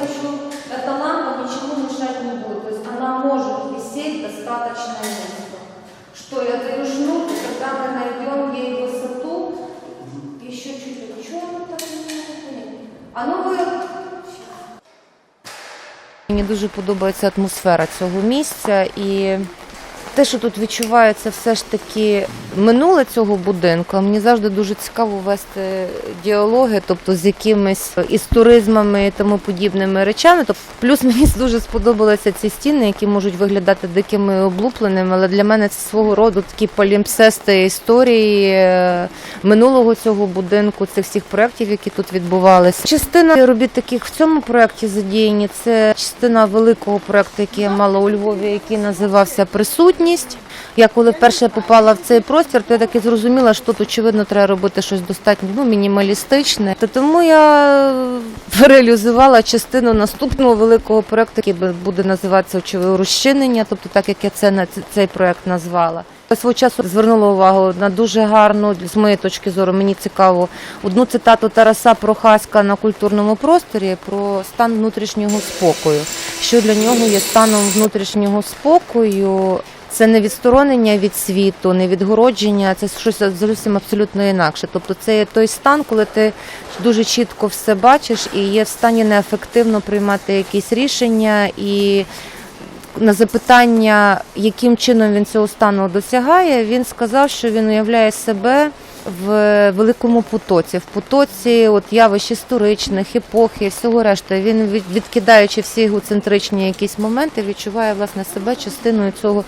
хочу, эта лампа ничему мешать не будет. То есть она может висеть достаточно низко. Что я даю шнур, и когда мы найдем ей высоту, еще чуть-чуть. Почему оно так не Оно будет Мені дуже подобається атмосфера цього місця, і те, що тут відчувається, все ж таки минуле цього будинку. Мені завжди дуже цікаво вести діалоги, тобто з якимись історизмами і тому подібними речами. Тобто, плюс мені дуже сподобалися ці стіни, які можуть виглядати дикими і облупленими, але для мене це свого роду такі полімпсести історії е, минулого цього будинку, цих всіх проєктів, які тут відбувалися. Частина робіт таких в цьому проєкті задіяні. Це частина великого проєкту, який я мала у Львові, який називався Присутність. Я коли вперше попала в цей простір, то я так і зрозуміла, що тут очевидно треба робити щось достатньо ну, мінімалістичне. То тому я реалізувала частину наступного великого проєкту, який буде називатися очевидно розчинення, тобто так як я це на цей проєкт назвала. Свого часу звернула увагу на дуже гарну, з моєї точки зору, мені цікаво, одну цитату Тараса Прохаська на культурному просторі про стан внутрішнього спокою. Що для нього є станом внутрішнього спокою? Це не відсторонення від світу, не відгородження, це щось зовсім абсолютно інакше. Тобто це є той стан, коли ти дуже чітко все бачиш і є в стані неефективно приймати якісь рішення і на запитання, яким чином він цього стану досягає, він сказав, що він уявляє себе в великому потоці, в потоці от явищ історичних, епохи, всього решта. Він від- відкидаючи всі егоцентричні якісь моменти, відчуває власне себе частиною цього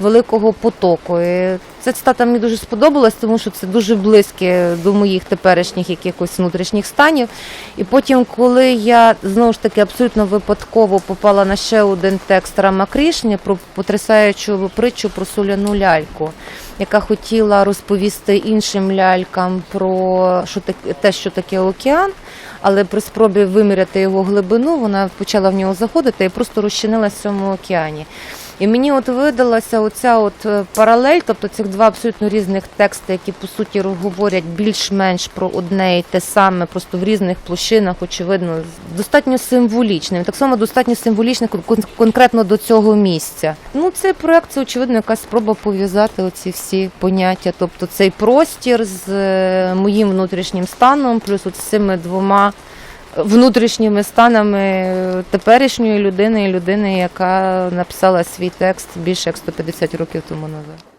великого потоку. І ця цитата мені дуже сподобалась, тому що це дуже близьке до моїх теперішніх якихось внутрішніх станів. І потім, коли я знову ж таки абсолютно випадково попала на ще один текст Рама Крішні про потрясаючу притчу про соляну ляльку, яка хотіла розповісти іншим лялькам про що таке те, що таке океан. Але при спробі виміряти його глибину, вона почала в нього заходити і просто розчинилась в цьому океані. І мені от видалася оця от е, паралель, тобто цих два абсолютно різних тексти, які по суті говорять більш-менш про одне і те саме, просто в різних площинах, очевидно, достатньо символічним. Так само достатньо символічним кон- конкретно до цього місця. Ну, цей проект це очевидно якась спроба пов'язати оці всі поняття, тобто цей простір з е, моїм внутрішнім станом, плюс от з цими двома внутрішніми станами теперішньої людини і людини, яка написала свій текст більше як 150 років тому назад.